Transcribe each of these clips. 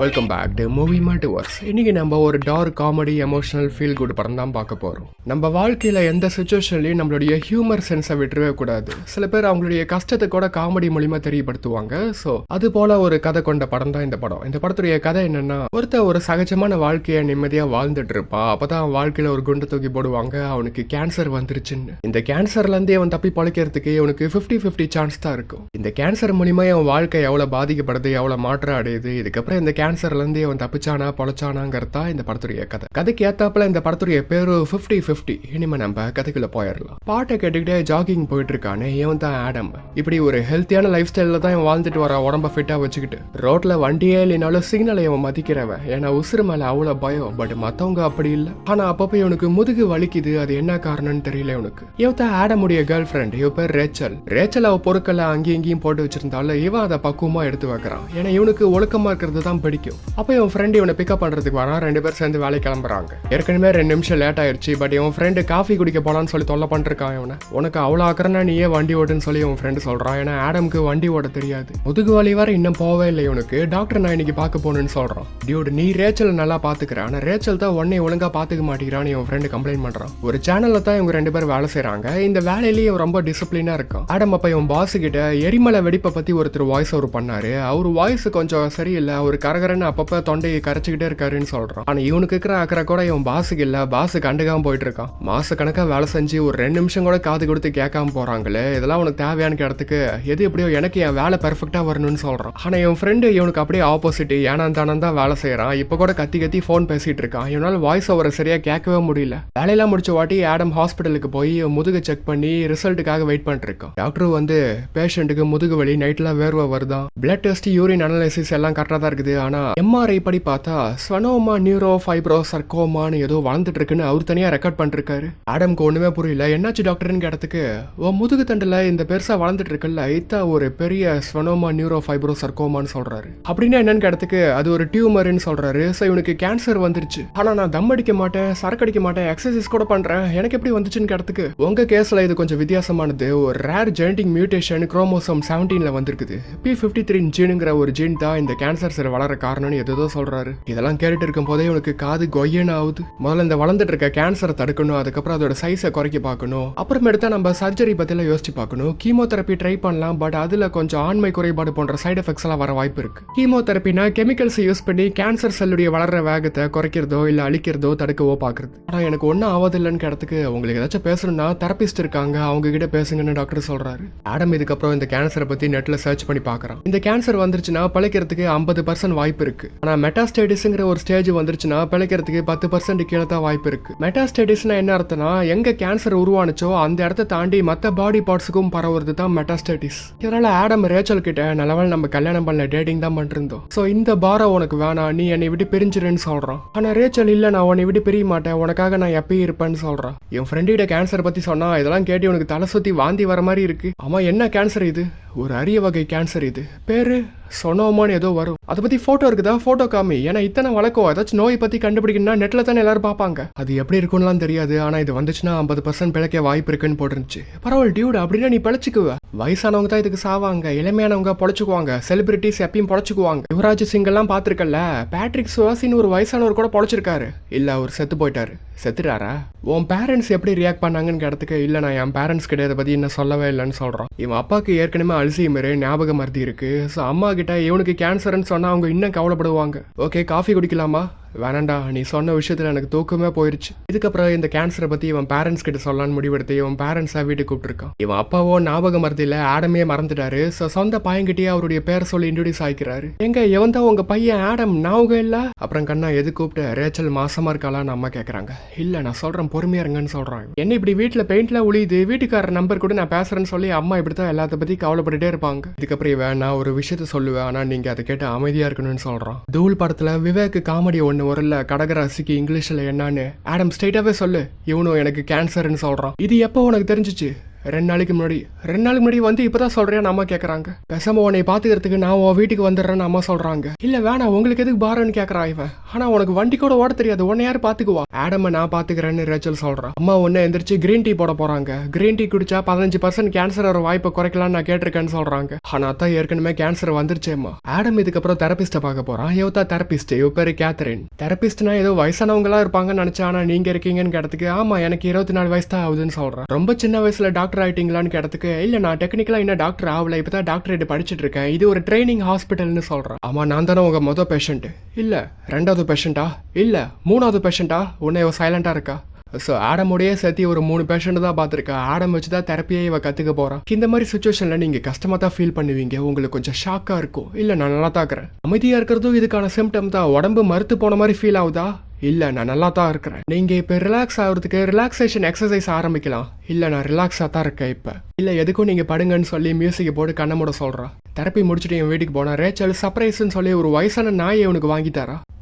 Welcome back to movie multiverse இன்றைக்கி நம்ம ஒரு dark comedy emotional feel good படம் தான் பார்க்க போகிறோம் நம்ம வாழ்க்கையில் எந்த சுச்சுவேஷன்லையும் நம்மளுடைய ஹியூமர் சென்ஸை விட்டுறவே கூடாது. சில பேர் அவங்களுடைய கஷ்டத்தை கூட காமெடி மூலிமா தெரியப்படுத்துவாங்க. ஸோ அது போல் ஒரு கதை கொண்ட படம் தான் இந்த படம். இந்த படத்துடைய கதை என்னென்னா ஒருத்தன் ஒரு சகஜமான வாழ்க்கையை நிம்மதியாக வாழ்ந்துட்டு இருப்பா அப்பதான் அவன் வாழ்க்கையில் ஒரு குண்டை தூக்கி போடுவாங்க. அவனுக்கு கேன்சர் வந்துருச்சுன்னு. இந்த கேன்சர்லேருந்தே அவன் தப்பி பழைக்கிறதுக்கு அவனுக்கு ஃபிஃப்டி ஃபிஃப்டி சான்ஸ் தான் இருக்கும். இந்த கேன்சர் மூலிமா அவன் வாழ்க்கை எவ்வளோ பாதிக்கப்படுது எவ்வளோ மாற்றம் அடையுது இதுக்கப்புறம் இந்த கேன்சர் கேன்சர்லேருந்து அவன் தப்பிச்சானா பொழைச்சானாங்கிறது தான் இந்த படத்துடைய கதை. கதைக்கு ஏத்தாப்புல இந்த படத்துடைய பேரு ஃபிஃப்டி ஃபிஃப்டி இனிமே நம்ம கதைக்குள்ள போயிடலாம் பாட்டை கேட்டுக்கிட்டே ஜாகிங் போயிட்டு இருக்கானே இவன் தான் ஆடம். இப்படி ஒரு ஹெல்த்தியான லைஃப் ஸ்டைலில் தான் இவன் வாழ்ந்துட்டு வர உடம்ப ஃபிட்டாக வச்சுக்கிட்டு. ரோட்ல வண்டியே இல்லைனாலும் சிக்னலை இவன் மதிக்கிறவன். ஏன்னா உசுறு மேலே அவ்வளோ பயம். பட் மற்றவங்க அப்படி இல்லை. ஆனால் அப்பப்போ இவனுக்கு முதுகு வலிக்குது. அது என்ன காரணம்னு தெரியல இவனுக்கு. இவன் தான் ஆடமுடைய கேர்ள் ஃப்ரெண்ட் இவ பேர் ரேச்சல். ரேச்சல் அவ பொருட்களை அங்கேயும் இங்கேயும் போட்டு வச்சிருந்தாலும் இவன் அதை பக்குவமா எடுத்து வைக்கிறான். ஏன்னா இவனுக்கு ஒழுக்கமா இருக்கிறது தான் பிடிக்கும். அப்போ இவன் ஃப்ரெண்டு இவனை பிக்கப் பண்றதுக்கு வரான் ரெண்டு பேரும் சேர்ந்து வேலைக்கு கிளம்புறாங்க. ஏற்கனவே ரெண்டு நிமிஷம் லேட் ஆயிடுச்சு பட் இவன் ஃப்ரெண்டு காஃபி குடிக்க போலான்னு சொல்லி தொல்லை பண்ணிருக்கான் இவனை. உனக்கு அவ்வளோ அக்கறனா நீயே வண்டி ஓட்டுன்னு சொல்லி இவன் ஃப்ரெண்டு சொல்றான். ஏன்னா ஆடம்க்கு வண்டி ஓட தெரியாது. முதுகு வலி வர இன்னும் போவே இல்லை இவனுக்கு. டாக்டர் நான் இன்னைக்கு பார்க்க போகணும்னு சொல்றான். டியூட் நீ ரேச்சலை நல்லா பாத்துக்கிற ஆனால் ரேச்சல் தான் உன்னை ஒழுங்கா பார்த்துக்க மாட்டேங்கிறான்னு இவன் ஃப்ரெண்டு கம்ப்ளைண்ட் பண்றான். ஒரு சேனலில் தான் இவங்க ரெண்டு பேரும் வேலை செய்றாங்க. இந்த வேலையிலேயே இவன் ரொம்ப டிசிப்ளினாக இருக்கான். ஆடம் அப்ப இவன் பாஸ் கிட்ட எரிமலை வெடிப்பை பத்தி ஒருத்தர் வாய்ஸ் அவர் பண்ணாரு. அவர் வாய்ஸ் கொஞ்சம் சரியில்லை. அவர் கரகரன்னு அப்பப்ப தொண்டையை கரைச்சிக்கிட்டே இருக்காருன்னு சொல்றான். ஆனா இவனுக்கு இருக்கிற அக்கறை கூட இவன் பாஸுக்கு இல்ல. பாஸ் கண்டுக்காம போயிட்டு இருக்கான் மாச கணக்கா வேலை செஞ்சு ஒரு ரெண்டு நிமிஷம் கூட காது கொடுத்து கேட்காம போறாங்களே இதெல்லாம் உனக்கு தேவையான இடத்துக்கு எது எப்படியோ எனக்கு என் வேலை பெர்ஃபெக்டா வரணும்னு சொல்றான். ஆனா இவன் ஃப்ரெண்டு இவனுக்கு அப்படியே ஆப்போசிட் ஏனா தானம் தான் வேலை செய்யறான் இப்ப கூட கத்தி கத்தி ஃபோன் பேசிட்டு இருக்கான். இவனால வாய்ஸ் ஓவரை சரியா கேட்கவே முடியல. வேலையெல்லாம் முடிச்ச வாட்டி ஆடம் ஹாஸ்பிட்டலுக்கு போய் முதுகு செக் பண்ணி ரிசல்ட்டுக்காக வெயிட் பண்ணிட்டுருக்கான். டாக்டர் வந்து பேஷண்ட்டுக்கு முதுகு வலி நைட்லாம் வேர்வை வருதான். பிளட் டெஸ்ட் யூரின் அனாலிசிஸ் எல்லாம் கரெக்டாக தான் இருக்குது. ஆனால் எம்ஆர்ஐ படி பார்த்தா ஸ்வனோமா நியூரோ ஃபைப்ரோ சர்க்கோமான்னு ஏதோ வளர்ந்துட்டு இருக்குன்னு அவர் தனியாக ரெக்கார்ட் பண்ணிருக்காரு. ஆடம்க்கு ஒன்றுமே புரியல. என்னாச்சு டாக்டர்னு கேட்டதுக்கு உன் முதுகு தண்டுல இந்த பெருசா வளர்ந்துட்டு இருக்குல்ல இத்தா ஒரு பெரிய ஸ்வனோமா நியூரோ ஃபைப்ரோ சர்க்கோமான்னு சொல்றாரு. அப்படின்னா என்னன்னு கேட்டதுக்கு அது ஒரு டியூமர்னு சொல்றாரு. ஸோ இவனுக்கு கேன்சர் வந்துருச்சு. ஆனா நான் தம் அடிக்க மாட்டேன் சரக்கு அடிக்க மாட்டேன் எக்ஸசைஸ் கூட பண்றேன். எனக்கு எப்படி வந்துச்சுன்னு கேட்டதுக்கு உங்க கேஸ்ல இது கொஞ்சம் வித்தியாசமானது. ஒரு ரேர் ஜெனட்டிக் மியூட்டேஷன் குரோமோசோம் செவன்டீனில் வந்திருக்குது. பி ஃபிஃப்டி த்ரீ ஜீனுங்கிற ஒரு ஜீன் தான் இந்த கேன்சர் செல் வளர காரணம்னு எதோ சொல்றாரு. இதெல்லாம் கேட்டுட்டு இருக்கும் போதே இவனுக்கு காது கொய்யன்னு ஆகுது முதல்ல இந்த வளர்ந்துட்டு இருக்க கேன்சரை தடுக்கணும் அதுக்கப்புறம் அதோட சைஸை குறைக்க பார்க்கணும். அப்புறமேட்டு நம்ம சர்ஜரி பத்திலாம் யோசிச்சு பார்க்கணும். கீமோதெரப்பி ட்ரை பண்ணலாம் பட் அதுல கொஞ்சம் ஆண்மை குறைபாடு போன்ற சைடு எஃபெக்ட்ஸ் எல்லாம் வர வாய்ப்பு இருக்கு. கீமோதெரப்பினா கெமிக்கல்ஸ் யூஸ் பண்ணி கேன்சர் செல்லுடைய வளர்ற வேகத்தை குறைக்கிறதோ இல்ல அழிக்கிறதோ தடுக்கவோ பாக்குறது ஆனா எனக்கு ஒன்றும் ஆவதில்லைன்னு கிடத்துக்கு உங்களுக்கு ஏதாச்சும் பேசணும்னா தெரபிஸ்ட் இருக்காங்க அவங்க கிட்ட பேசுங்கன்னு டாக்டர் சொல்றாரு. ஆடம் இதுக்கப்புறம் இந்த கேன்சரை பத்தி நெட்ல சர்ச் பண்ணி பாக்குறான் இந்த கேன்சர் வந்துருச்சுன்னா பழைக்கிறதுக்கு ஐம்பது பர்சன்ட் வாய்ப்பு வாய்ப்பு இருக்கு. ஆனா மெட்டாஸ்டேடிஸ்ங்கிற ஒரு ஸ்டேஜ் வந்துருச்சுன்னா பிழைக்கிறதுக்கு பத்து பர்சன்ட் கீழே தான் வாய்ப்பு இருக்கு. மெட்டாஸ்டேடிஸ்னா என்ன அர்த்தம்னா எங்க கேன்சர் உருவானுச்சோ அந்த இடத்த தாண்டி மத்த பாடி பார்ட்ஸுக்கும் பரவுறது தான் மெட்டாஸ்டேட்டிஸ் இதனால ஆடம் ரேச்சல் கிட்ட நல்லவள் நம்ம கல்யாணம் பண்ணல டேட்டிங் தான் பண்ணிருந்தோம். சோ இந்த பாரம் உனக்கு வேணாம் நீ என்னை விட்டு பிரிஞ்சிருன்னு சொல்றான். ஆனா ரேச்சல் இல்ல நான் உன்னை விட்டு பிரிய மாட்டேன் உனக்காக நான் எப்பயும் இருப்பேன்னு சொல்றான். என் ஃப்ரெண்டிட கேன்சர் பத்தி சொன்னா இதெல்லாம் கேட்டு உனக்கு தலை சுத்தி வாந்தி வர மாதிரி இருக்கு. அவன் என்ன கேன்சர் இது? ஒரு அரிய வகை கேன்சர் இது. பேரு சொனோமான்னு ஏதோ வரும். அதை பத்தி போட்டோ இருக்குதா? போட்டோ காமி. ஏன்னா இத்தனை வழக்கம். ஏதாச்சும் நோய் பத்தி கண்டுபிடிக்கணும்னா நெட்ல தானே எல்லாரும் பார்ப்பாங்க. அது எப்படி இருக்கும்லாம் தெரியாது. ஆனா இது வந்துச்சுன்னா ஐம்பது பர்சன்ட் பிழைக்க வாய்ப்பு இருக்குன்னு போட்டுருந்துச்சு. பரவாயில்ல டியூட் அப்படின்னா நீ பிழைச்சிக்குவ. வயசானவங்க தான் இதுக்கு சாவாங்க இளமையானவங்க பொழைச்சிக்குவாங்க செலிபிரிட்டிஸ் எப்பயும் பொழைச்சிக்குவாங்க. யுவராஜ் சிங் எல்லாம் பேட்ரிக் சுவாசின்னு ஒரு வயசானவர் கூட பொழைச்சிருக்காரு. இல்லை அவர் செத்து போயிட்டாரு. செத்துட்டாரா? உன் பேரண்ட்ஸ் எப்படி ரியாக்ட் பண்ணாங்கன்னு இடத்துக்கு இல்லை நான் என் பேரண்ட்ஸ் கிட்ட இதை பத்தி இன்னும் சொல்லவே இல்லைன்னு சொல்கிறான் இவன் அப்பாவுக்கு ஏற்கனவே அல்சீமரு ஞாபகம் மருதி இருக்கு. ஸோ அம்மா கிட்ட இவனுக்கு கேன்சர்னு சொன்னால் அவங்க இன்னும் கவலைப்படுவாங்க. Okay coffee குடிக்கலாமா? வேணாண்டா நீ சொன்ன விஷயத்துல எனக்கு தூக்கமே போயிருச்சு. இதுக்கப்புறம் இந்த கேன்சரை பத்தி இவன் பேரண்ட்ஸ் கிட்ட சொல்லலாம்னு முடிவெடுத்து இவன் பேரண்ட்ஸாக வீட்டுக்கு கூப்பிட்டுருக்கான். இவன் அப்பாவோ ஞாபக மரத்தில் ஆடமே மறந்துட்டாரு. ஸோ சொந்த பையன்கிட்டயே அவருடைய பேர் சொல்லி இன்ட்ரடியூஸ் ஆயிக்கிறாரு. எங்க எவன் தான் உங்க பையன் ஆடம் ஞாபகம் இல்ல? அப்புறம் கண்ணா எது கூப்பிட்டு? ரேச்சல் மாசமா இருக்காளான்னு அம்மா கேட்குறாங்க இல்ல நான் சொல்றேன் பொறுமையா இருங்கன்னு சொல்கிறான் என்ன இப்படி வீட்டில் பெயிண்ட்லாம் உழியுது வீட்டுக்காரர் நம்பர் கூட நான் பேசுறேன்னு சொல்லி அம்மா இப்படித்தான் எல்லாத்த பற்றி கவலைப்பட்டுட்டே இருப்பாங்க. இதுக்கப்புறம் இவன் நான் ஒரு விஷயத்த சொல்லுவேன் ஆனால் நீங்க அதை கேட்டு அமைதியா இருக்கணும்னு சொல்றான். தூள் படத்தில் விவேக் காமெடி ஒண்ணு வரல கடகராசிக்கு இங்கிலீஷில் என்னன்னு. ஆடம் ஸ்ட்ரைட்டாவே சொல்லு. இவனும் எனக்கு கேன்சர்னு சொல்கிறான் இது எப்போ உனக்கு தெரிஞ்சிச்சு? ரெண்டு நாளைக்கு முன்னாடி. ரெண்டு நாளைக்கு முன்னாடி வந்து இப்பதான் சொல்றேன் அம்மா கேட்குறாங்க பேசாம உன்னை பார்த்துக்கிறதுக்கு நான் உன் வீட்டுக்கு வந்துடுறேன்னு அம்மா சொல்றாங்க. இல்ல வேணாம் உங்களுக்கு எதுக்கு பாரன்னு கேட்குறான் இவன். ஆனா உனக்கு வண்டி கூட ஓட தெரியாது. உன்னை யார் பார்த்துக்குவா ஆடம நான் பார்த்துக்கிறேன்னு ரேச்சல் சொல்கிறான் அம்மா ஒன்று எந்திரிச்சு கிரீன் டீ போட போறாங்க. கிரீன் டீ குடிச்சா பதினஞ்சு பர்சன்ட் கேன்சர் வர வாய்ப்பை குறைக்கலாம்னு நான் கேட்டிருக்கேன்னு சொல்றாங்க. ஆனால் தான் ஏற்கனவே கேன்சர் வந்துருச்சேம்மா. ஆடம் இதுக்கப்புறம் தெரபிஸ்ட பார்க்க போறான் எவ்வளோ தெரபிஸ்ட் இவ பேர் கேத்தரின் தெரபிஸ்ட்னா ஏதோ வயசானவங்களா இருப்பாங்கன்னு நினச்சா ஆனா நீங்க இருக்கீங்கன்னு கேட்டதுக்கு ஆமா எனக்கு இருபத்தி நாலு வயசு தான் ஆகுதுன்னு சொல்றேன் ரொம்ப சின்ன வயசுல டாக்டர் டாக்டர் ஆயிட்டீங்களான்னு கேட்டதுக்கு இல்லை நான் டெக்னிக்கலாக இன்னும் டாக்டர் ஆகல. இப்பதான் டாக்டரேட் படிச்சிட்டு இருக்கேன். இது ஒரு ட்ரைனிங் ஹாஸ்பிட்டல்னு சொல்கிறேன் ஆமா நான் தானே உங்கள் மொதல் பேஷண்ட்டு இல்லை ரெண்டாவது பேஷண்ட்டா இல்லை மூணாவது பேஷண்ட்டா உன்னை இவ சைலண்ட்டாக இருக்கா? ஸோ ஆடமோடயே சேர்த்து ஒரு மூணு பேஷண்ட் தான் பார்த்துருக்கா. ஆடம் வச்சு தான் தெரப்பியே இவ கற்றுக்க போகிறான் இந்த மாதிரி சுச்சுவேஷனில் நீங்கள் கஷ்டமாக தான் ஃபீல் பண்ணுவீங்க. உங்களுக்கு கொஞ்சம் ஷாக்காக இருக்கும். இல்லை நான் நல்லா தாக்குறேன் அமைதியாக இருக்கிறதும் இதுக்கான சிம்டம் தான். உடம்பு மறுத்து போன மாதிரி ஃபீல் ஆகுதா? இல்லை நான் நல்லா தான் இருக்கிறேன். நீங்கள் இப்போ ரிலாக்ஸ் ஆகிறதுக்கு ரிலாக்ஸேஷன் எக்ஸசைஸ் ஆரம்பிக்கலாம். இல்லை நான் ரிலாக்ஸாக தான் இருக்கேன் இப்போ. இல்லை எதுக்கும் நீங்கள் படுங்கன்னு சொல்லி மியூசிக்கை போட்டு கண்ண மூட சொல்கிறான் தெரப்பி முடிச்சுட்டு என் வீட்டுக்கு போனா ரேச்சல் சர்ப்ரைஸ்ன்னு சொல்லி ஒரு வயசான நாயை உனக்கு வாங்கி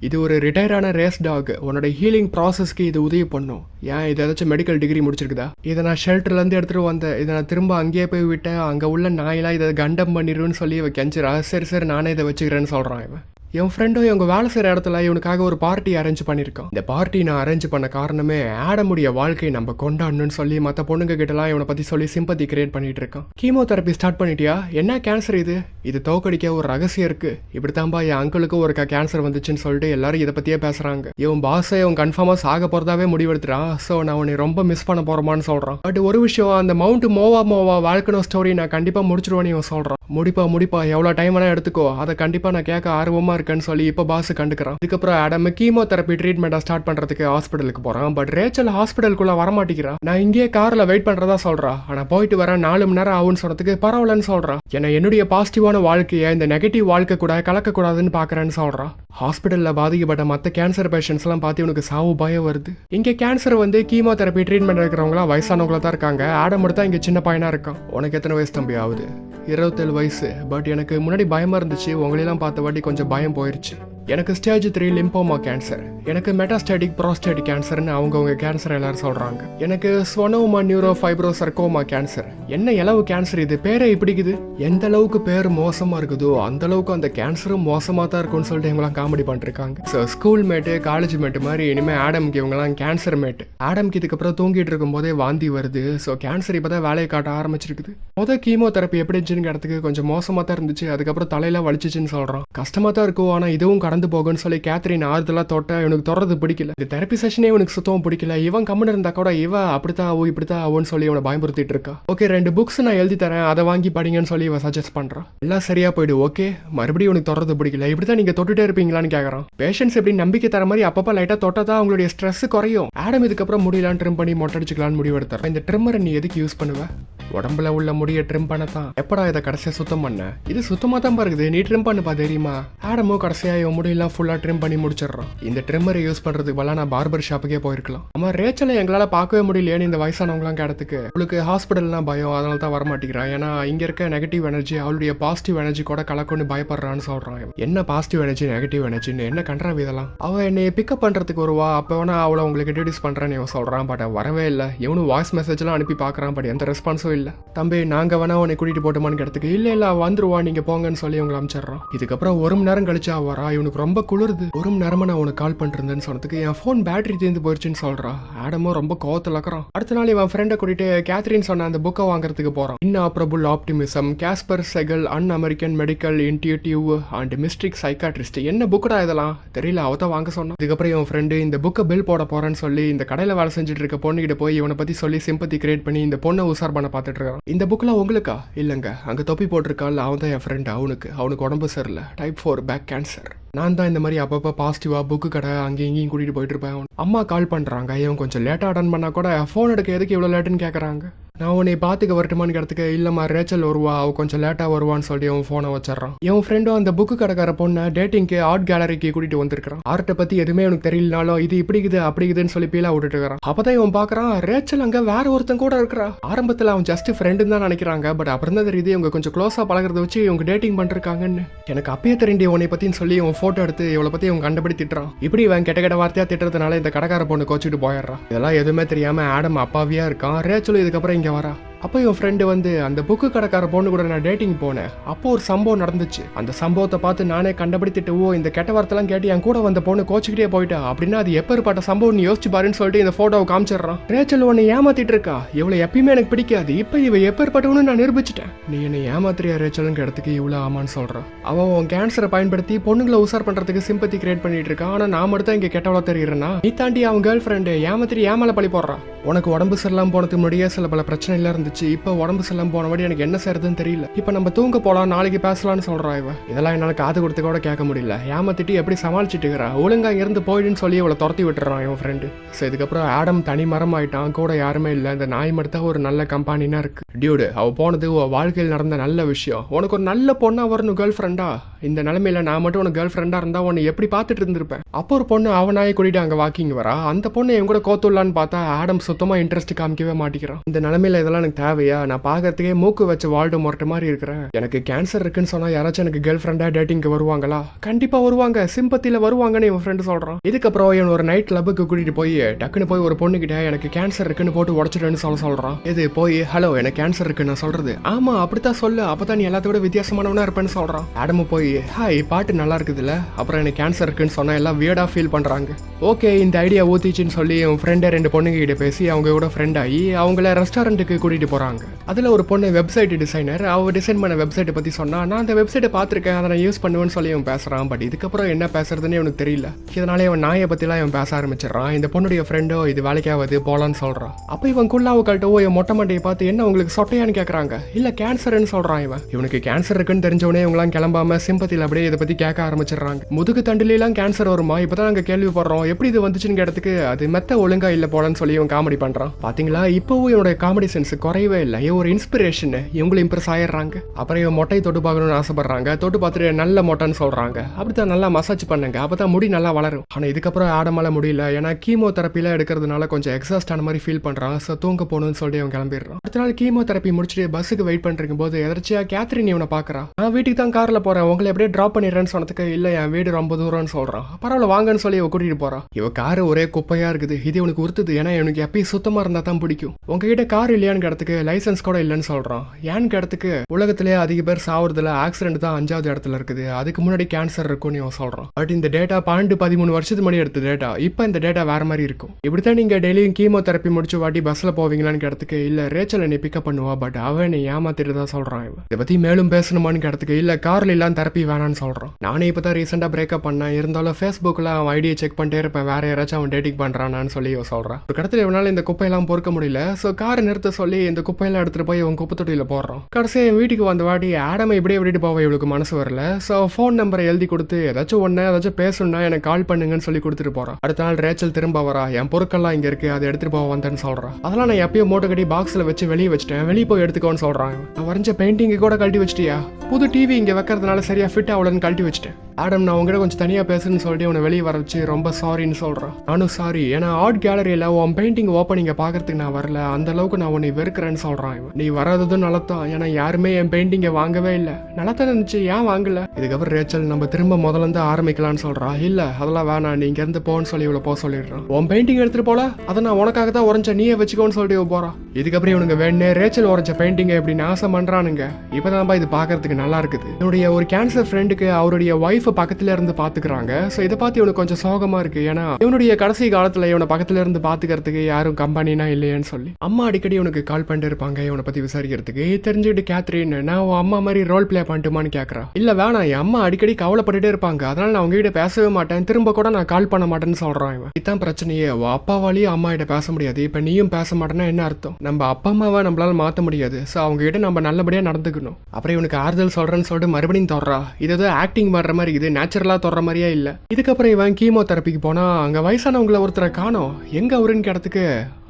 இது ஒரு ரிட்டையர்டான ரேஸ் டாக் உன்னோட ஹீலிங் ப்ராசஸ்க்கு இது உதவி பண்ணும். ஏன் இது ஏதாச்சும் மெடிக்கல் டிகிரி முடிச்சிருக்குதா? இதை நான் ஷெல்டர்லேருந்து எடுத்துகிட்டு வந்தேன். இதை நான் திரும்ப அங்கேயே போய் விட்டேன். அங்கே உள்ள நாயெல்லாம் இதை கண்டம் பண்ணிடுன்னு சொல்லி இவன் கெஞ்சிரா சரி சரி நானே இதை வச்சுக்கிறேன்னு சொல்கிறான் இவன். என் ஃப்ரெண்டும் இவங்க வேலை செய்கிற இடத்துல இவனுக்காக ஒரு பார்ட்டி அரேஞ்ச் பண்ணியிருக்கான். இந்த பார்ட்டி நான் அரேஞ்ச் பண்ண காரணமே ஆடமுடைய வாழ்க்கையை நம்ம கொண்டாடணும்னு சொல்லி மற்ற பொண்ணுங்க கிட்டலாம் இவனை பற்றி சொல்லி சிம்பத்தி கிரியேட் பண்ணிட்டு இருக்கான். கீமோ தெரப்பி ஸ்டார்ட் பண்ணிட்டியா? என்ன கேன்சர் இது? இது தோக்கடிக்க ஒரு ரகசியம் இருக்கு. இப்படித்தான்பா என் அங்கிளுக்கும் ஒரு கேன்சர் வந்துச்சுன்னு சொல்லிட்டு எல்லாரும் இதை பற்றியே பேசுகிறாங்க இவன் பாஸை இவன் கன்ஃபார்மாக சாக போகிறதாவே முடிவெடுத்துறான் ஸோ நான் உன்னை ரொம்ப மிஸ் பண்ண போகிறோமான்னு சொல்கிறான் பட் ஒரு விஷயம் அந்த மவுண்ட் மோவா மோவா வாழ்க்கணும் ஸ்டோரி நான் கண்டிப்பாக முடிச்சிருவேன்னு இவன் சொல்கிறான் முடிப்பா முடிப்பா. எவ்வளோ டைம் வேணா எடுத்துக்கோ. அதை கண்டிப்பாக நான் கேட்க ஆர்வமாக இருக்கேன்னு சொல்லி இப்போ பாஸ் கண்டுக்கிறான். இதுக்கப்புறம் ஆடம் கீமோதெரப்பி ட்ரீட்மெண்ட்டை ஸ்டார்ட் பண்ணுறதுக்கு ஹாஸ்பிட்டலுக்கு போகிறான் பட் ரேச்சல் ஹாஸ்பிட்டலுக்குள்ளே வரமாட்டேங்கிறான் நான் இங்கேயே காரில் வெயிட் பண்ணுறதா சொல்கிறா ஆனால் போயிட்டு வரேன் நாலு மணி நேரம் ஆகும்னு சொன்னதுக்கு பரவாயில்லன்னு சொல்கிறான் ஏன்னா என்னுடைய பாசிட்டிவான வாழ்க்கையை இந்த நெகட்டிவ் வாழ்க்கை கூட கலக்கக்கூடாதுன்னு பார்க்குறேன்னு சொல்கிறான் ஹாஸ்பிட்டலில் பாதிக்கப்பட்ட மற்ற கேன்சர் பேஷண்ட்ஸ்லாம் பார்த்து இவனுக்கு சாவு பயம் வருது. இங்கே கேன்சர் வந்து கீமோதெரப்பி ட்ரீட்மெண்ட் இருக்கிறவங்களாம் வயசானவங்களா தான் இருக்காங்க. ஆடம் மட்டும் தான் இங்கே சின்ன பையனாக இருக்கான். உனக்கு எத்தனை வயசு தம்பி ஆகுது? இருபத்தேழு வயசு. பட் எனக்கு முன்னாடி பயமாக இருந்துச்சு. உங்களெல்லாம் பார்த்த வாட்டி கொஞ்சம் பயம் போயிருச்சு எனக்கு ஸ்டேஜ் த்ரீ லிம்போமா கேன்சர் எனக்கு மெட்டாஸ்டாட்டிக் ப்ராஸ்டேட்டிக் கேன்சர்னு அவங்கவுங்க கேன்சர் எல்லாரும் சொல்கிறாங்க எனக்கு ஸ்வனோமா நியூரோ ஃபைப்ரோ சர்க்கோமா கேன்சர் என்ன அளவு கேன்சர் இது? பேரே இப்படிக்குது எந்த அளவுக்கு பேர் மோசமாக இருக்குதோ அந்த அளவுக்கு அந்த கேன்சரும் மோசமாக தான் இருக்கும்னு சொல்லிட்டு இவங்களாம் காமெடி பண்ணிருக்காங்க. So school mate college mate மாதிரி இனிமேல் ஆடம்க்கு இவங்கலாம் கேன்சர் மேட்டு ஆடம்க்கு இதுக்கப்புறம் தூங்கிட்டு இருக்கும்போதே வாந்தி வருது. ஸோ கேன்சர் இப்போ தான் வேலையை காட்ட ஆரம்பிச்சிருக்குது. மொதல் கீமோதெரப்பி எப்படி இருந்துச்சுன்னு கிடத்துக்கு கொஞ்சம் மோசமாக தான் இருந்துச்சு. அதுக்கப்புறம் தலையெல்லாம் வலிச்சிச்சுன்னு சொல்கிறோம் கஷ்டமாக தான் இருக்கும். ஆனால் இதுவும் கடந்து போகும்னு சொல்லி கேத்ரின் ஆறுதலாக தொட்ட இவனுக்கு தொடர்றது பிடிக்கல. இந்த தெரப்பி செஷனே இவனுக்கு சுத்தம் பிடிக்கல. இவன் கம்முன்னு இருந்தா கூட இவ அப்படித்தான் ஆகும் இப்படித்தான் ஆகும்னு சொல்லி இவனை பயமுறுத்திட்டு இருக்கா. ஓகே ரெண்டு புக்ஸ் நான் எழுதி தரேன். அதை வாங்கி படிங்கன்னு சொல்லி இவன் சஜஸ்ட் பண்ணுறான் எல்லாம் சரியா போயிடு ஓகே மறுபடியும் உனக்கு தொடர்றது பிடிக்கல. இப்படித்தான் நீங்க தொட்டுட்டே இருப்பீங்களான்னு கேட்குறான் பேஷன்ஸ் எப்படி நம்பிக்கை தர மாதிரி அப்பப்போ லைட்டாக தொட்டா தான் அவங்களுடைய ஸ்ட்ரெஸ் குறையும். ஆடம் இதுக்கப்புறம் முடியலான்னு ட்ரிம் பண்ணி மொட்டை அடிச்சுக்கலான்னு முடிவெடுத்தார் இந்த ட்ரிம்மரை நீ எதுக்கு யூஸ் பண்ணுவ? உடம்புல உள்ள முடிய ட்ரிம் பண்ணத்தான். எப்படா இதை கடைசியா சுத்தம் பண்ண? இது சுத்தமா தான் பாருக்குது. நீ ட்ரிம் பண்ணுப்பா தெரியுமா? ஆடமோ கடைசியா இவன் முடியெல்லாம் ஃபுல்லா ட்ரிம் பண்ணி முடிச்சிடுறான். இந்த ட்ரிம்மரை யூஸ் பண்றதுக்கு பதிலா நான் பார்பர் ஷாப்புக்கே போயிருக்கலாம். ஆமா ரேச்சலை எங்களால பார்க்கவே முடியலையேன்னு இந்த வயசானவங்களாம் கேட்டதுக்கு. அவளுக்கு ஹாஸ்பிட்டல்னா பயம். அதனால தான் வரமாட்டேங்கிறான் ஏன்னா இங்க இருக்க நெகட்டிவ் எனர்ஜி அவளுடைய பாசிட்டிவ் எனர்ஜி கூட கலக்குன்னு பயப்படுறான்னு சொல்றான் என்ன பாசிட்டிவ் எனர்ஜி நெகட்டிவ் எனர்ஜின்னு என்ன கண்றாவி இதெல்லாம்? அவ என்னை பிக்கப் பண்றதுக்கு வருவா. அப்போ வேணா அவளை உங்களுக்கு இன்ட்ரடியூஸ் பண்றேன்னு இவன் சொல்றான். பட் வரவே இல்லை. இவனும் வாய்ஸ் மெசேஜ்லாம் அனுப்பி பாக்குறான் பட் எந்த ரெஸ்பான்ஸும் இல்லை. தம்பி நாங்க வேணா உன்னை கூட்டிட்டு போட்டோமான்னு கிடத்துக்கு இல்லை இல்லை வந்துருவா நீங்க போங்கன்னு சொல்லி உங்களை அனுப்பிச்சிடுறான் இதுக்கப்புறம் ஒரு மணி நேரம் கழிச்சா வரா இவனுக்கு ரொம்ப குளிருது. ஒரு மணி நேரமாக நான் உனக்கு கால் பண்ணிருந்தேன்னு சொன்னதுக்கு என் ஃபோன் பேட்டரி தீர்ந்து போயிடுச்சுன்னு சொல்றா. ஆடமும் ரொம்ப கோவத்தில் இருக்கிறான். அடுத்த நாள் இவன் ஃப்ரெண்டை கூட்டிட்டு கேத்ரின் சொன்ன அந்த புக்கை வாங்குறதுக்கு போறான். Inoperable optimism Casper Segal an American medical intuitive and mystic psychiatrist என்ன புக்கடா இதெல்லாம்? தெரியல அவ தான் வாங்க சொன்னான் இதுக்கப்புறம் இவன் ஃப்ரெண்டு இந்த புக்கை பில் போட போறேன்னு சொல்லி இந்த கடையில் வேலை செஞ்சுட்டு இருக்க பொண்ணுகிட்ட போய் இவனை பற்றி சொல்லி சிம்பத்தி கிரியேட் பண்ணி இந்த பொண்ணை உசார் பண்ண பார்த்து பார்த்துட்ருக்கான் இந்த புக்கெலாம் உங்களுக்கா? இல்லைங்க. அங்கே தொப்பி போட்டிருக்காள் அவன் தான் என் ஃப்ரெண்ட் அவனுக்கு. அவனுக்கு உடம்பு சரியில்லை. டைப் ஃபோர் பேக் கேன்சர் நான் தான் இந்த மாதிரி அப்பப்போ பாசிட்டிவாக புக்கு கடை அங்கேயும் இங்கேயும் கூட்டிகிட்டு போயிட்டு இருப்பேன். அம்மா கால் பண்ணுறாங்க இவன் கொஞ்சம் லேட்டாக அட்டன் பண்ணால் கூட ஃபோன் எடுக்க எதுக்கு இவ்வளோ லேட்டுன்னு கேட்குறாங்க நான் உன்னை பார்த்துக்க வரட்டுமான்னு கிடத்துக்கு இல்லைம்மா ரேச்சல் வருவா அவள் கொஞ்சம் லேட்டாக வருவான்னு சொல்லி அவன் ஃபோனை வச்சிடறான். என் ஃப்ரெண்டும் அந்த புக்கு கடைக்கார பொண்ணை டேட்டிங்க்கு ஆர்ட் கேலரிக்கு கூட்டிகிட்டு வந்திருக்கான் ஆர்ட்டை பற்றி எதுவுமே எனக்கு தெரியலனாலும் இது இப்படிக்குது அப்படிக்குதுன்னு சொல்லி பீலா விட்டுட்டு இருக்கிறான் அப்பதான் இவன் பார்க்கறான் ரேச்சல் அங்கே வேற ஒருத்தன் கூட இருக்கிறா. ஆரம்பத்தில் அவன் ஜஸ்ட் ஃப்ரெண்டுன்னு தான் நினைக்கிறாங்க பட் அப்புறம் தான் தெரியுது இவங்க கொஞ்சம் க்ளோஸாக பழகிறத வச்சு இவங்க டேட்டிங் பண்ணிருக்காங்கன்னு. எனக்கு அப்பயே தெரியும் உன்னை பற்றின்னு சொல்லி இவன் ஃபோட்டோ எடுத்து இவளை பற்றி இவன் கண்டுபிடி திட்டுறான் இப்படி இவன் கெட்ட கெட்ட வார்த்தையாக திட்டுறதுனால இந்த கடைக்கார பொண்ணு கோச்சிட்டு போயிடுறான். இதெல்லாம் எதுவுமே தெரியாமல் ஆடம் அப்பாவியாக இருக்கான். ரேச்சலும் இதுக்கப்புறம் இங்கே வரா அப்போ என் ஃப்ரெண்டு வந்து அந்த புக்கு கடைக்கார பொண்ணு கூட நான் டேட்டிங் போனேன். அப்போ ஒரு சம்பவம் நடந்துச்சு. அந்த சம்பவத்தை பார்த்து நானே கண்டுபிடித்துட்டு ஓ இந்த கெட்ட வார்த்தைலாம் கேட்டு என் கூட வந்த பொண்ணு கோச்சிக்கிட்டே போயிட்டா? அப்படின்னா அது எப்பேற்பட்ட சம்பவம் நீ யோசிச்சு பாருன்னு சொல்லிட்டு இந்த ஃபோட்டோவை காமிச்சிடுறான். ரேச்சல் உன்னை ஏமாத்திட்டு இருக்கா? இவ்வளோ எப்பயுமே எனக்கு பிடிக்காது. இப்போ இவ எப்பேற்பட்டவனு நான் நிரூபிச்சிட்டேன். நீ என்னை ஏமாத்திரியா ரேச்சலுங்க இடத்துக்கு இவ்வளோ ஆமான்னு சொல்கிறான் அவன் உன் கேன்சரை பயன்படுத்தி பொண்ணுங்களை உசார் பண்ணுறதுக்கு சிம்பத்தி கிரியேட் பண்ணிட்டு இருக்கான் ஆனால் நான் மட்டும் தான் இங்க தெரியிறேன்னா தெரியுறேன்னா நீ தாண்டி அவன் கேர்ள் ஃப்ரெண்டு ஏமாத்திரி ஏமால பழி போடுறான் உனக்கு உடம்பு சரியில்லாம போனதுக்கு முன்னாடியே சில பல பிரச்சனைலாம் இருந்துச்சு இப்போ உடம்பு சரியில்லாம போனபடி எனக்கு என்ன செய்யறதுன்னு தெரியல. இப்போ நம்ம தூங்க போகலாம் நாளைக்கு பேசலாம்னு சொல்கிறா இவ. இதெல்லாம் என்னால் காது கொடுத்து கூட கேட்க முடியல. ஏமாத்திட்டு எப்படி சமாளிச்சுட்டு இருக்கிறா ஒழுங்கா இருந்து போயிடுன்னு சொல்லி இவளை துரத்தி விட்டுறான் இவன் ஃப்ரெண்டு ஸோ இதுக்கப்புறம் ஆடம் தனி மரம் ஆயிட்டான் கூட யாருமே இல்லை. இந்த நாய் மட்டும் ஒரு நல்ல கம்பெனினா இருக்கு. டியூடு அவள் போனது உன் வாழ்க்கையில் நடந்த நல்ல விஷயம். உனக்கு ஒரு நல்ல பொண்ணாக வரணும் கேர்ள் ஃப்ரெண்டா இந்த நிலமையில நான் மட்டும் உனக்கு கேர்ள் ஃப்ரெண்டாக இருந்தால் உன்னை எப்படி பார்த்துட்டு இருந்திருப்பேன்? அப்போ ஒரு பொண்ணு அவனாயே கூட்டிட்டு அங்கே வாக்கிங் வரா. அந்த பொண்ணு என் கூட கோத்துள்ளான்னு பார்த்தா ஆடம் சுத்தமாக இன்ட்ரெஸ்ட் காமிக்கவே மாட்டேங்கிறான் இந்த நிலமையில இதெல்லாம் எனக்கு தேவையா? நான் பார்க்கறதுக்கே மூக்கு வச்சு வாழ்டு முரட்ட மாதிரி இருக்கிறேன். எனக்கு கேன்சர் இருக்குன்னு சொன்னா யாராச்சும் எனக்கு கேர்ள் ஃப்ரெண்டா டேட்டிங்க்கு வருவாங்களா? கண்டிப்பா வருவாங்க. சிம்பத்தில வருவாங்கன்னு இவன் ஃப்ரெண்டு சொல்றான். இதுக்கப்புறம் என் ஒரு நைட் கிளப்புக்கு கூட்டிட்டு போய் டக்குன்னு போய் ஒரு பொண்ணுகிட்ட எனக்கு கேன்சர் இருக்குன்னு போட்டு உடச்சிடுன்னு சொல்ல சொல்றான். இது போய் ஹலோ எனக்கு கேன்சர் இருக்குன்னு நான் சொல்றது. ஆமா அப்படித்தான் சொல்லு. அப்பதான் நீ எல்லாத்தோட வித்தியாசமானவனா இருப்பேன்னு சொல்றான். ஆடமு போய் ஹாய் பாட்டு நல்லா இருக்குதுல்ல? அப்புறம் எனக்கு கேன்சர் இருக்குன்னு சொன்னா எல்லாம் வியர்டா ஃபீல் பண்றாங்க. ஓகே இந்த ஐடியா ஊத்திச்சுன்னு சொல்லி என் ஃப்ரெண்டை ரெண்டு பொண்ணுங்க கிட்ட பேசி அவங்க கூட ஃப்ரெண்ட் ஆகி அவங்கள ரெஸ்டாரண்ட்டுக்கு கூட்டிட்டு போகிறாங்க அதில் ஒரு பொண்ணு வெப்சைட் டிசைனர் அவள் டிசைன் பண்ண வெப்சைட்டை பற்றி சொன்னா நான் அந்த வெப்சைட்டை பார்த்துருக்கேன் அதை நான் யூஸ் பண்ணுவேன்னு சொல்லி அவன் பேசுகிறான் பட் இதுக்கப்புறம் என்ன பேசுறதுன்னு எனக்கு தெரியல. இதனாலே அவன் நாயை பற்றிலாம் இவன் பேச ஆரம்பிச்சிடறான். இந்த பொண்ணுடைய ஃப்ரெண்டோ இது வேலைக்காவது போகலான்னு சொல்கிறான் அப்போ இவன் குள்ளாவு கழட்டோ என் மொட்டை மண்டையை பார்த்து என்ன உங்களுக்கு சொட்டையான்னு கேட்குறாங்க இல்லை கேன்சர்னு சொல்கிறான் இவன். இவனுக்கு கேன்சர் இருக்குன்னு தெரிஞ்சவனே இவங்களாம் கிளம்பாம சிம்பத்தியில் அப்படியே இதை பற்றி கேட்க ஆரம்பிச்சிடுறாங்க. முதுகு தண்டுலாம் கேன்சர் வருமா? இப்பதான் நாங்கள் கேள்விப்படுறோம். எப்படி இது வந்துச்சுன்னு கேட்டதுக்கு அது மெத்த ஒழுங்காக இல்லை போலன்னு சொல்லி இவன் காமெடி பண்ணுறான் பார்த்தீங்களா இப்போவும் இவனுடைய காமெடி சென்ஸ் குறையவே இல்லை. ஒரு இன்ஸ்பிரேஷனு இவங்களும் இம்ப்ரெஸ் ஆயிடுறாங்க. அப்புறம் இவன் மொட்டை தொட்டு பார்க்கணும்னு ஆசைப்படுறாங்க. தொட்டு பார்த்துட்டு நல்ல மொட்டைன்னு சொல்றாங்க. அப்படித்தான் நல்லா மசாஜ் பண்ணுங்க. அப்பதான் முடி நல்லா வளரும். ஆனால் இதுக்கப்புறம் ஆடமால முடியல. ஏன்னா கீமோ தெரப்பிலாம் எடுக்கிறதுனால கொஞ்சம் எக்ஸாஸ்ட் ஆன மாதிரி ஃபீல் பண்றான். ஸோ தூங்க போகணும்னு சொல்லிட்டு அவன் கிளம்பிடுறான். அடுத்த நாள் கீமோ தெரப்பி முடிச்சுட்டு பஸ்ஸுக்கு வெயிட் பண்ணிருக்கும் போது எதிர்ச்சியாக கேத்ரின் இவனை பாக்குறா நான் வீட்டுக்கு தான் காரில் போறேன். உங்களை எப்படியே ட்ராப் பண்ணிடுறேன்னு சொன்னதுக்கு இல்லை என் வீடு ரொம்ப தூரம்னு சொல்றான். பரவாயில்ல வாங்கன்னு சொல்லி இவ கூட்டிகிட்டு போறா இவ கார் ஒரே குப்பையா இருக்குது. இது இவனுக்கு உறுத்துது. ஏன்னா இவனுக்கு எப்பயும் சுத்தமாக இருந்தால் தான் பிடிக்கும். உங்ககிட்ட கார் இல்லையான்னு கேட்டதுக்கு லைசன்ஸ் கூட இல்லைன்னு சொல்றான். ஏன்னு கேட்டதுக்கு உலகத்திலே அதிக பேர் சாவுறதுல ஆக்சிடென்ட் தான் அஞ்சாவது இடத்துல இருக்குது. அதுக்கு முன்னாடி கேன்சர் இருக்கும்னு இவன் சொல்றான். பட் இந்த டேட்டா பன்னெண்டு பதிமூணு வருஷத்துக்கு முன்னாடி எடுத்த டேட்டா இப்போ இந்த டேட்டா வேற மாதிரி இருக்கும். இப்படித்தான் நீங்க டெய்லியும் கீமோ தெரப்பி முடிச்சு வாட்டி பஸ்ல போவீங்களான்னு கேட்டதுக்கு இல்ல ரேச்சல் என்னை பிக்கப் பண்ணுவா? பட் அவன் நீ ஏமாத்திட்டு தான் சொல்றான் இவன். இதை பத்தி மேலும் பேசணுமான்னு கேட்டதுக்கு இல்லை கார்ல இல்லாமல் தெரப்பி வேணான்னு சொல்றான். நானே இப்பதான் ரீசெண்டா பிரேக்கப் பண்ணேன். இருந்தாலும் ஃபேஸ்புக்ல அவன் ஐடியை செக் பண்ணிட்டே இருப்பேன். வேற யாராச்சும் அவன் டேட்டிங் பண்றானான்னு சொல்லி இவன் சொல்றான். ஒரு கடத்தில் இவனால் இந்த குப்பையெல்லாம் பொறுக்க முடியல. சோ காரை நிறுத்த சொல்லி இந்த இந்த குப்பையெல்லாம் எடுத்துகிட்டு போய் இவன் குப்பை தொட்டியில் போடுறான். கடைசியாக என் வீட்டுக்கு வந்த வாட்டி ஆடமை இப்படியே விட்டுட்டு போவ இவளுக்கு மனசு வரல. ஸோ ஃபோன் நம்பரை எழுதி கொடுத்து ஏதாச்சும் ஒன்று ஏதாச்சும் பேசணும்னா எனக்கு கால் பண்ணுங்கன்னு சொல்லி கொடுத்துட்டு போகிறான் அடுத்த நாள் ரேச்சல் திரும்ப வரா. என் பொருட்கள்லாம் இங்கே இருக்குது அதை எடுத்துகிட்டு போக வந்தேன்னு சொல்கிறான் அதெல்லாம் நான் எப்பயோ மூட்டை கட்டி பாக்ஸில் வச்சு வெளியே வச்சிட்டேன். வெளியே போய் எடுத்துக்கோன்னு சொல்கிறாங்க நான் வரைஞ்ச பெயிண்டிங்கை கூட கழட்டி வச்சிட்டியா? புது டிவி இங்கே வைக்கிறதுனால சரியா ஃபிட் ஆகலன்னு கழட்டி வச்சிட்டேன். ஆடம் நான் உங்ககிட்ட கொஞ்சம் தனியாக பேசுன்னு சொல்லிட்டு உன்னை வெளியே வர வச்சு ரொம்ப சாரின்னு சொல்கிறேன் நானும் சாரி ஏன்னா ஆர்ட் கேலரியில் உன் பெயிண்டிங் ஓப்பனிங்கை பார்க்கறதுக்கு நான் வரல. அந்த அளவுக்கு நான் உன்னை வெறுக்கிறேன்னு சொல்கிறான் இவன். நீ வராததும் நலத்தான் ஏன்னா யாருமே என் பெயிண்டிங்கை வாங்கவே இல்லை. நல்லதான் இருந்துச்சு. ஏன் வாங்கல? இதுக்கப்புறம் ரேச்சல் நம்ம திரும்ப முதல்ல இருந்து ஆரம்பிக்கலாம்னு சொல்கிறான் இல்லை அதெல்லாம் வேணாம். நீ இங்கேருந்து போன்னு சொல்லி இவ்வளோ போக சொல்லிடுறான். உன் பெயிண்டிங் எடுத்துட்டு போல? அதை நான் உனக்காக தான் உரைஞ்ச நீயே வச்சுக்கோன்னு சொல்லிட்டு போகிறான் இதுக்கப்புறம் இவனுங்க வேணே ரேச்சல் உரைச்ச பெயிண்டிங்கை எப்படி நாசம் பண்ணுறானுங்க இப்போ தான்ப்பா இது பார்க்கறதுக்கு நல்லா இருக்குது. என்னுடைய ஒரு கேன்சர் ஃப்ரெண்டுக்கு அவருடைய ஒய்ஃப் பக்கத்துல இருந்து பாத்துக்கிறாங்க. சோ இதை பார்த்து இவனுக்கு கொஞ்சம் சோகமா இருக்கு. ஏன்னா இவனுடைய கடைசி காலத்துல இவனை பக்கத்துல இருந்து பாத்துக்கிறதுக்கு யாரும் கம்பெனினா இல்லையேன்னு சொல்லி. அம்மா அடிக்கடி இவனுக்கு கால் பண்ணிட்டு இருப்பாங்க இவனை பத்தி விசாரிக்கிறதுக்கு. தெரிஞ்சுக்கிட்டு கேத்ரின் நான் உன் அம்மா மாதிரி ரோல் ப்ளே பண்ணட்டுமான்னு கேட்கறா இல்ல வேணாம் என் அம்மா அடிக்கடி கவலைப்பட்டுட்டே இருப்பாங்க. அதனால நான் உங்ககிட்ட பேசவே மாட்டேன். திரும்ப கூட நான் கால் பண்ண மாட்டேன்னு சொல்றான் இவன். இதான் பிரச்சனையே. உன் அப்பாவாலேயும் அம்மா கிட்ட பேச முடியாது. இப்ப நீயும் பேச மாட்டேன்னா என்ன அர்த்தம்? நம்ம அப்பா அம்மாவை நம்மளால மாத்த முடியாது. சோ அவங்க கிட்ட நம்ம நல்லபடியா நடந்துக்கணும். அப்புறம் இவனுக்கு ஆறுதல் சொல்றேன்னு சொல்லிட்டு மறுபடியும் தொடரா இது ஏதோ ஆக்டிங் பண்ற மாதிரி இது நேச்சுரலாக தொடர மாதிரியே இல்லை. இதுக்கப்புறம் இவன் கீமோ தெரப்பிக்கு போனால் அங்கே வயசானவங்களை ஒருத்தரை காணோம். எங்கே அவருன்னு கிடத்துக்கு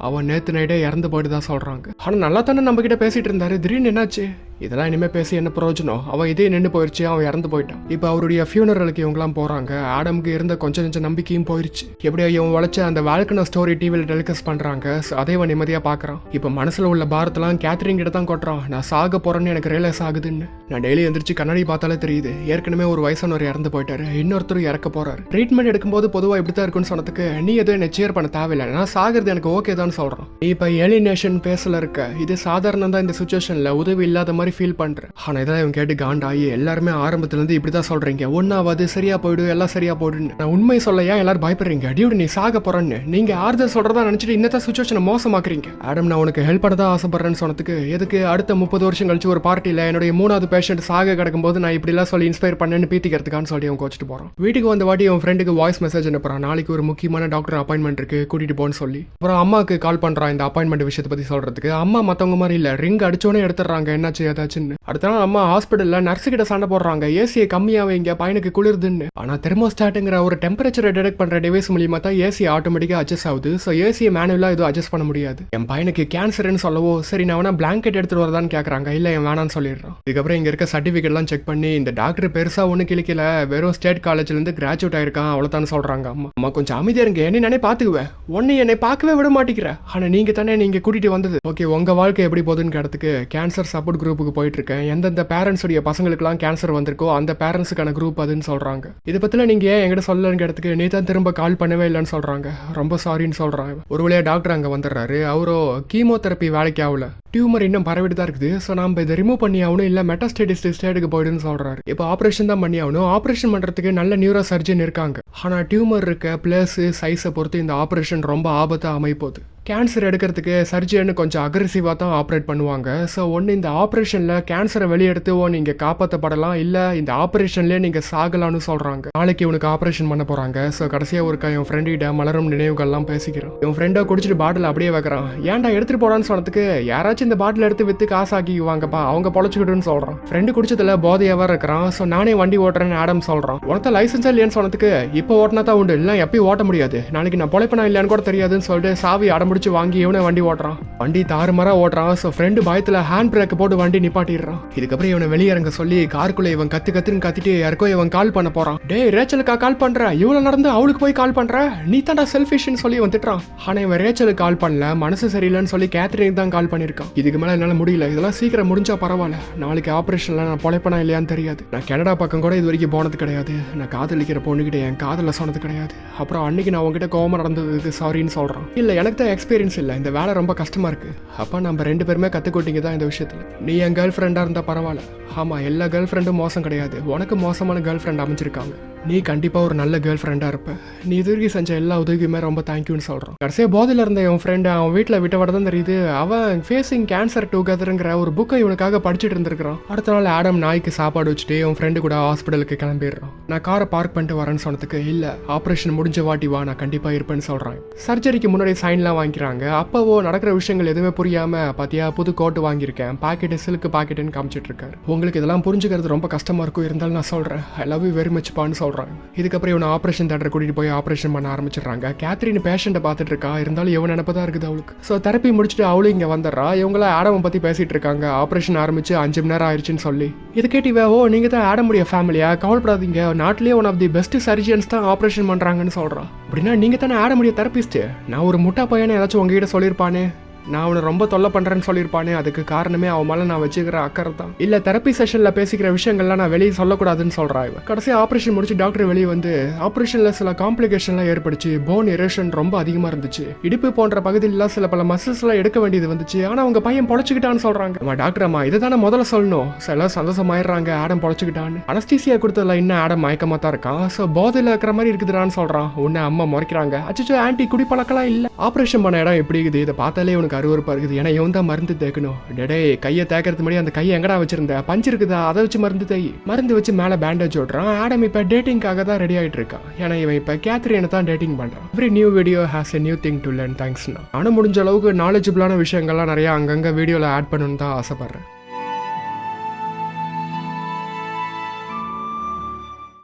அவன் நேற்று நைட்டே இறந்து போயிட்டு தான் சொல்கிறாங்க ஆனால் நல்லா தானே நம்ம பேசிகிட்டு இருந்தாரு. திடீர்னு என்னாச்சு? இதெல்லாம் இனிமேல் பேசி என்ன பிரயோஜனம்? அவன் இதே நின்று போயிடுச்சு அவன் இறந்து போயிட்டான். இப்போ அவருடைய ஃபியூனரலுக்கு இவங்கலாம் போகிறாங்க ஆடமுக்கு இருந்த கொஞ்சம் கொஞ்சம் நம்பிக்கையும் போயிடுச்சு எப்படியோ இவன் உழைச்ச அந்த வாழ்க்கை ஸ்டோரி டிவியில் டெலிகாஸ்ட் பண்ணுறாங்க அதை இவன் நிம்மதியாக பார்க்குறான் இப்போ மனசில் உள்ள பாரத்தெல்லாம் கேத்ரிங் கிட்ட தான் கொட்டுறான். நான் சாக போகிறேன்னு எனக்கு ரியலைஸ் ஆகுதுன்னு. நான் டெய்லி எந்திரிச்சு கண்ணாடி பார்த்தாலே தெரியுது. ஏற்கனவே ஒரு வயசானவர் இறந்து போயிட்டாரு. இன்னொருத்தரும் இறக்க போறாரு. ட்ரீட்மெண்ட் எடுக்கும்போது பொதுவாக இப்படி தான் இருக்குன்னு சொன்னதுக்கு நீ எதுவும் என்ன சேர் பண்ண தேவையில்லை. நான் சாகிறது எனக்கு ஓகே தான் சொல்கிறோம் நீ இப்போ ஏலினேஷன் பேசல இருக்க. இது சாதாரணம் தான் இந்த சுச்சுவேஷனில் உதவி இல்லாத மாதிரி ஃபீல் பண்ணுறேன் ஆனால் இதெல்லாம் இவன் கேட்டு காண்டாகி எல்லாருமே ஆரம்பத்துலேருந்து இப்படி தான் சொல்கிறீங்க ஒன்றாவது சரியாக போயிடு எல்லாம் சரியாக போயிடுன்னு. நான் உண்மை சொல்ல ஏன் எல்லாரும் பயப்படுறீங்க? அடியோடு நீ சாக போகிறேன்னு நீங்க ஆறுதல் சொல்றதா நினைச்சிட்டு இந்த சுச்சுவேஷனை மோசமாக்குறீங்க. ஆடம் நான் உனக்கு ஹெல்ப் பண்ண தான் ஆசைப்பட்றேன்னு சொன்னதுக்கு எதுக்கு அடுத்த முப்பது வருஷம் கழிச்சு ஒரு பார்ட்டியில் என்னுடைய மூணாவது பேஷண்ட் சாக கிடக்கும்போது நான் இப்படிலாம் சொல்லி இன்ஸ்பயர் பண்ணேன்னு பீத்திக்கிறதுக்கான்னு சொல்லி அவன் கோச்சிட்டு போறான். வீட்டுக்கு வந்த வாட்டி அவன் ஃப்ரெண்டுக்கு வாய்ஸ் மெசேஜ் அனுப்புகிறான் நாளைக்கு ஒரு முக்கியமான டாக்டர் அப்பாயின்மெண்ட் இருக்குது கூட்டிகிட்டு போன்னு சொல்லி. அப்புறம் அம்மாவுக்கு கால் பண்ணுறான் இந்த அப்பாயின்மெண்ட் விஷயத்தை பற்றி சொல்கிறதுக்கு அம்மா மற்றவங்க மாதிரி இல்லை. ரிங் அடிச்சோனே எடுத்துடுறாங்க. என்னாச்சு? ஏதாச்சுன்னு அடுத்த நாள் அம்மா ஹாஸ்பிட்டல்ல நர்ஸ் கிட்ட சண்டை போடுறாங்க. ஏசியை கம்மியாக வைங்க பையனுக்கு குளிர்துன்னு. ஆனால் தெர்மோஸ்டாட்டுங்கிற ஒரு டெம்பரேச்சரை டிடெக்ட் பண்ற டிவைஸ் மூலியமா தான் ஏசி ஆட்டோமேட்டிக்காக அட்ஜஸ்ட் ஆகுது. ஸோ ஏசியை மேனுவலாக எதுவும் அட்ஜஸ்ட் பண்ண முடியாது. என் பையனுக்கு கேன்சர்னு சொல்லவோ சரி நான் வேணா பிளாங்கெட் எடுத்துட்டு வரதான்னு கேட்குறாங்க இல்லை என் வேணான்னு சொல்லிடுறான். இதுக்கப்புறம் இங்கே இருக்க சர்டிஃபிகேட்லாம் செக் பண்ணி இந்த டாக்டர் பெருசாக ஒன்றும் கிளிக்கல வெறும் ஸ்டேட் காலேஜ்லேருந்து கிராஜுவேட் ஆயிருக்கான் அவ்வளோதான் சொல்கிறாங்க அம்மா. அம்மா கொஞ்சம் அமைதியாக இருங்க. என்ன நானே பார்த்துக்குவேன். ஒன்னு என்னை பார்க்கவே விட மாட்டேங்கிற. ஆனா நீங்க தானே நீங்க கூட்டிட்டு வந்தது. ஓகே உங்க வாழ்க்கை எப்படி போகுதுன்னு கேட்டதுக்கு கேன்சர் சப்போர்ட் குரூப்புக்கு போயிட்டு இருக்கேன் எந்தெந்த பேரண்ட்ஸுடைய பசங்களுக்குலாம் கேன்சர் வந்திருக்கோ அந்த பேரண்ட்ஸுக்கான குரூப் அதுன்னு சொல்றாங்க. இதை பற்றிலாம் நீங்கள் ஏன் எங்கிட்ட சொல்லலன்னு இடத்துக்கு நீ தான் திரும்ப கால் பண்ணவே இல்லைன்னு சொல்கிறாங்க ரொம்ப சாரின்னு சொல்றாங்க. ஒரு வழியாக டாக்டர் அங்கே வந்துடுறாரு. அவரோ கீமோதெரப்பி வேலைக்கு ஆகல. டியூமர் இன்னும் பரவிட்டு தான் இருக்குது. ஸோ நம்ம இதை ரிமூவ் பண்ணி ஆகணும் இல்லை மெட்டாஸ்டேட்டிஸ் ஸ்டேட்டுக்கு போயிடுன்னு சொல்கிறாரு இப்போ ஆப்ரேஷன் தான் பண்ணி ஆகணும். ஆப்ரேஷன் பண்ணுறதுக்கு நல்ல நியூரோ சர்ஜன் இருக்காங்க. ஆனால் டியூமர் இருக்க பிளஸ் சைஸை பொறுத்து இந்த ஆப்ரேஷன் ரொம்ப ஆபத்தாக அமைப்போகுது கேன்சர் எடுக்கிறதுக்கு சர்ஜன் கொஞ்சம் அக்ரெசிவாக தான் ஆப்ரேட் பண்ணுவாங்க. ஸோ ஒன்று இந்த ஆப்ரேஷனில் கேன்சரை வெளியெடுத்து ஓ நீங்கள் காப்பாற்றப்படலாம் இல்லை இந்த ஆப்ரேஷன்லேயே நீங்கள் சாகலான்னு சொல்கிறாங்க நாளைக்கு இவனுக்கு ஆப்ரேஷன் பண்ண போகிறாங்க ஸோ கடைசியாக ஒரு என் ஃப்ரெண்டிட்ட மலரும் நினைவுகள்லாம் பேசிக்கிறோம் இவன் ஃப்ரெண்டை குடிச்சிட்டு பாட்டில் அப்படியே வைக்கிறான். ஏன்டா எடுத்துகிட்டு போடான்னு சொன்னதுக்கு யாராச்சும் இந்த பாட்டில் எடுத்து விற்று காசாக்கிக்குவாங்கப்பா. அவங்க பொழைச்சிக்கிட்டுன்னு சொல்கிறான் ஃப்ரெண்டு குடிச்சதில் போதையாவா இருக்கிறான். ஸோ நானே வண்டி ஓட்டுறேன்னு ஆடம் சொல்கிறான் உனக்கு லைசன்ஸ் இல்லையான்னு சொன்னதுக்கு இப்போ ஓட்டினா தான் உண்டு. இல்லை எப்பயும் ஓட்ட முடியாது. நாளைக்கு நான் பொழைப்பனா இல்லையான்னு கூட தெரியாதுன்னு சொல்லிட்டு சாவி அடம்பிடி பிடிச்சி வாங்கி இவனே வண்டி ஓட்டுறான். வண்டி தாறுமாறா ஓடுறான். ஸோ ஃப்ரெண்டு பயத்தில் ஹேண்ட் பிரேக் போட்டு வண்டி நிப்பாட்டிடுறான். இதுக்கப்புறம் இவனை வெளியிறங்க சொல்லி காருக்குள்ள இவன் கத்து கத்துன்னு கத்திட்டு யாருக்கோ இவன் கால் பண்ண போறான். டேய் ரேச்சலுக்கா கால் பண்ற? இவ்வளவு நடந்து அவளுக்கு போய் கால் பண்ற? நீ தாண்டா செல்ஃபிஷ்னு சொல்லி இவன் ஆனால் ஆனா இவன் ரேச்சலுக்கு கால் பண்ணல. மனசு சரியில்லைன்னு சொல்லி கேத்ரின் தான் கால் பண்ணியிருக்கான். இதுக்கு மேல என்னால முடியல. இதெல்லாம் சீக்கிரம் முடிஞ்சா பரவாயில்ல. நாளைக்கு ஆபரேஷன்ல நான் பொழைப்பனா இல்லையான்னு தெரியாது. நான் கனடா பக்கம் கூட இது வரைக்கும் போனது கிடையாது. நான் காதலிக்கிற பொண்ணுகிட்ட என் காதல சொன்னது கிடையாது. அப்புறம் அன்னைக்கு நான் உங்ககிட்ட கோவம் நடந்ததுக்கு சாரின்னு சொல்றான். இல்ல எனக்கு தான் எக்ஸ்பீரியன்ஸ் இல்லை. இந்த வேலை ரொம்ப சந்தோஷமாக இருக்கு. அப்போ நம்ம ரெண்டு பேருமே கற்றுக்கொட்டிங்க தான் இந்த விஷயத்தில். நீ என் கேர்ள் ஃப்ரெண்டாக இருந்தால் பரவாயில்ல. ஆமா எல்லா கேர்ள் ஃப்ரெண்டும் மோசம் கிடையாது. உனக்கு மோசமான கேர்ள் ஃப்ரெண்ட் அமைஞ்சிருக்காங்க. நீ கண்டிப்பாக ஒரு நல்ல கேர்ள் ஃப்ரெண்டாக இருப்ப. நீ இது வரைக்கும் செஞ்ச எல்லா உதவியுமே ரொம்ப தேங்க்யூன்னு சொல்கிறோம் கடைசியாக போதையில் இருந்த என் ஃப்ரெண்ட் அவன் வீட்டில் விட்ட விட தான் தெரியுது. அவன் ஃபேஸிங் கேன்சர் டுகெதருங்கிற ஒரு புக்கை இவனுக்காக படிச்சுட்டு இருந்திருக்கிறான். அடுத்த நாள் ஆடம் நாய்க்கு சாப்பாடு வச்சுட்டு என் ஃப்ரெண்டு கூட ஹாஸ்பிட்டலுக்கு கிளம்பிடுறான். நான் காரை பார்க் பண்ணிட்டு வரேன்னு சொன்னதுக்கு இல்லை ஆப்ரேஷன் முடிஞ்ச வாட்டி வா நான் கண்டிப்பாக இருப்பேன்னு சொல்கிறான் சர்ஜரிக்கு முன்னாடி சைன்லாம் வாங்கிக்கிறாங்க. அப்போவோ நடக்கிற விஷயங்கள் எதுவுமே புரியாமல் பார்த்தியா புது கோட்டு வாங்கியிருக்கேன். பாக்கெட்டு சில்க்கு பாக்கெட்டுன்னு காமிச்சிட்டு இருக்காரு. உங்களுக்கு இதெல்லாம் புரிஞ்சுக்கிறது ரொம்ப கஷ்டமாக இருக்கும். இருந்தாலும் நான் சொல்கிறேன் I love you very much பான்னு சொல்கிறாங்க இதுக்கப்புறம் இவனை ஆப்ரேஷன் தேட்டர் கூட்டிகிட்டு போய் ஆப்ரேஷன் பண்ண ஆரம்பிச்சிடுறாங்க. கேத்ரின் பேஷண்ட்டை பார்த்துட்டு இருக்கா? இருந்தாலும் இவன் நினப்பதா இருக்குது அவளுக்கு? ஸோ தெரப்பி முடிச்சுட்டு அவளும் இங்கே வந்துடுறா. இவங்களாம் ஆடமை பற்றி பேசிகிட்டு இருக்காங்க. ஆப்ரேஷன் ஆரம்பிச்சு அஞ்சு மணி நேரம் ஆயிடுச்சுன்னு சொல்லி. இது கேட்டு இவ, ஓ நீங்க தான் ஆடமுடைய ஃபேமிலியா கவலைப்படாதீங்க. நாட்டிலேயே one of the best surgeons தான் ஆப்ரேஷன் பண்ணுறாங்கன்னு சொல்கிறான் அப்படின்னா நீங்கள் தானே ஆடமுடைய தெரப்பிஸ்ட்டு நான் ஒரு முட்டா பையனை ஏதாச்சும் உங்ககிட்ட சொல்லியிருப்பானே. நான் அவனை ரொம்ப தொல்லை பண்ணுறேன்னு சொல்லியிருப்பானே அதுக்கு காரணமே அவன் மேலே நான் வச்சுக்கிற அக்கறை தான். இல்லை தெரப்பி செஷனில் பேசிக்கிற விஷயங்கள்லாம் நான் வெளியே சொல்லக்கூடாதுன்னு சொல்றா இவன் கடைசி ஆப்ரேஷன் முடிச்சு டாக்டர் வெளியே வந்து ஆப்ரேஷனில் சில காம்ப்ளிகேஷன்லாம் ஏற்படுச்சு போன் எரேஷன் ரொம்ப அதிகமாக இருந்துச்சு. இடுப்பு போன்ற பகுதியிலாம் சில பல மசில்ஸ்லாம் எடுக்க வேண்டியது வந்துச்சு. ஆனால் அவங்க பையன் பொழைச்சிக்கிட்டான்னு சொல்கிறாங்க டாக்டர் அம்மா இதை தானே முதல்ல சொல்லணும். சில சந்தோஷமாயிடுறாங்க ஆடம் பொழைச்சிக்கிட்டான்னு. அனஸ்டீசியா கொடுத்ததுல இன்னும் ஆடம் மயக்கமாக தான் இருக்கான். ஸோ போதையில் இருக்கிற மாதிரி இருக்குதுடான்னு சொல்கிறான் உன்னை அம்மா முறைக்கிறாங்க. அச்சோ ஆன்டி குடிப்பழக்கலாம் இல்லை. ஆப்ரேஷன் பண்ண இடம் எப்படி இருக்குது? இதை பார்த்தாலே உனக்கு அருவறுப்பாக இருக்குது. ஏன்னா இவன் தான் மருந்து தேக்கணும். டெடே கையை தேக்கிறது முன்னாடி அந்த கையை எங்கடா வச்சிருந்த? பஞ்சு இருக்குதா? அதை வச்சு மருந்து தேய். மருந்து வச்சு மேலே பேண்டேஜ் ஓடுறான் ஆடம் இப்போ டேட்டிங்காக தான் ரெடி ஆகிட்டு இருக்கான். ஏன்னா இவன் இப்போ கேத்ரினை தான் டேட்டிங் பண்ணுறான் every new video has a new thing to learn தேங்க்ஸ்ண்ணா ஆனால் முடிஞ்ச அளவுக்கு நாலேஜபிளான விஷயங்கள்லாம் நிறையா அங்கங்கே வீடியோவில் ஆட் பண்ணணும்னு தான் ஆசைப்பட்றேன்.